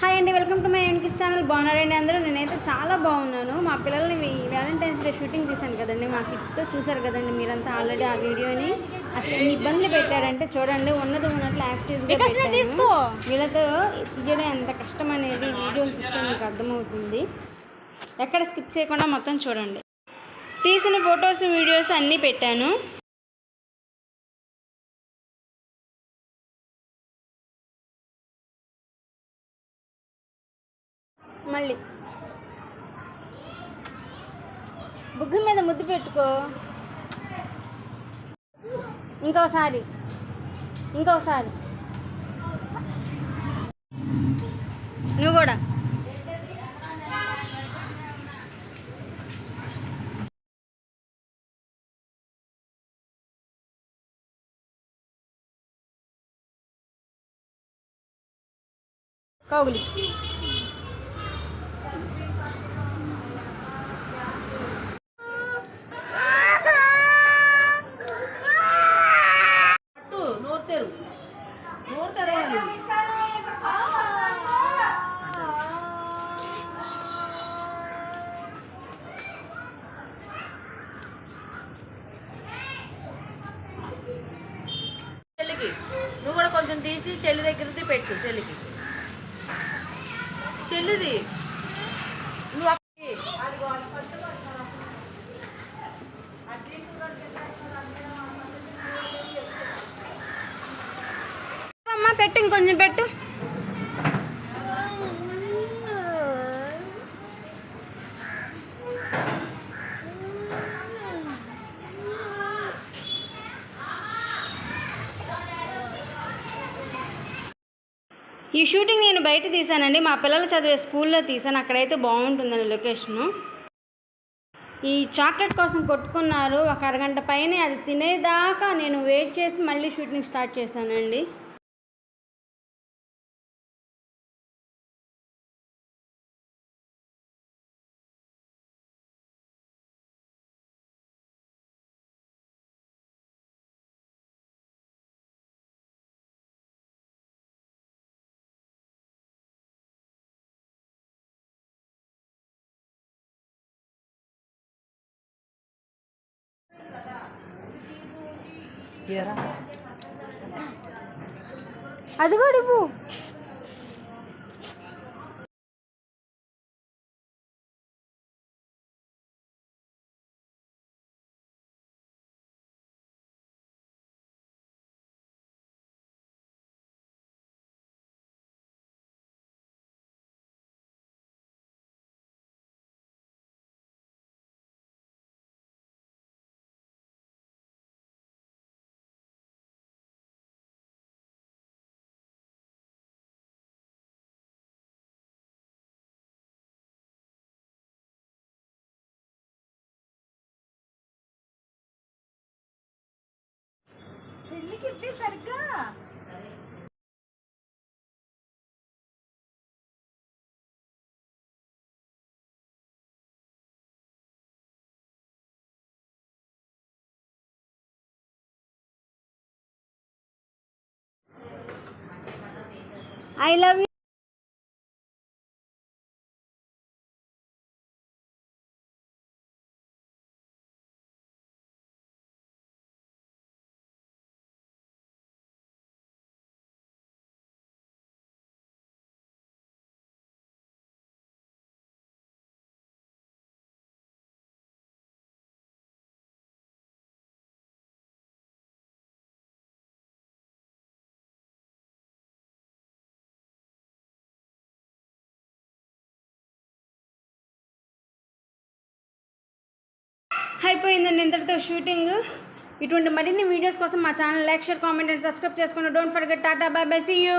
Hi అండి welcome to my యూనికిస్ channel బాగున్నారండి అందరూ? నేనైతే చాలా బాగున్నాను. మా పిల్లల్ని వ్యాలంటైన్స్ డే షూటింగ్ తీశాను కదండి. మా కిడ్స్తో చూసారు కదండి మీరంతా ఆల్రెడీ ఆ వీడియోని అసలు ఎన్ని ఇబ్బందులు పెట్టారంటే చూడండి ఉన్నది ఉన్నట్లు యాక్టివ్గా తీసుకో. వీళ్ళతో తీయడం ఎంత కష్టం అనేది వీడియోని చూస్తే మీకు అర్థమవుతుంది. ఎక్కడ స్కిప్ చేయకుండా మొత్తం చూడండి. తీసిన ఫొటోస్ వీడియోస్ అన్నీ పెట్టాను. మళ్ళీ. బుగ్గు మీద ముద్దు పెట్టుకో. ఇంకోసారి. ఇంకోసారి. నువ్వు కూడా. కౌగులించు. నువ్వు కూడా కొంచెం తీసి చెల్లి దగ్గరది పెట్టు చెల్లికి. చెల్లిది. నువ్వు పెట్టు ఇంకొంచెం పెట్టు. ఈ షూటింగ్ నేను బయట తీశానండి. మా పిల్లలు చదివే స్కూల్లో తీశాను. అక్కడైతే బాగుంటుందండి లొకేషను. ఈ చాక్లెట్ కోసం కొట్టుకున్నారు. ఒక అరగంట పైనే అది తినేదాకా నేను వెయిట్ చేసి మళ్ళీ షూటింగ్ స్టార్ట్ చేశానండి. అది కూడా చెల్లికి ఇప్పి సరిగ్గా ఐ లవ్ యూ అయిపోయిందండి ఇంతటితో షూటింగ్. ఇటువంటి మరిన్ని వీడియోస్ కోసం మా channel like share comment and subscribe చేసుకోండి. Don't forget tata bye bye see you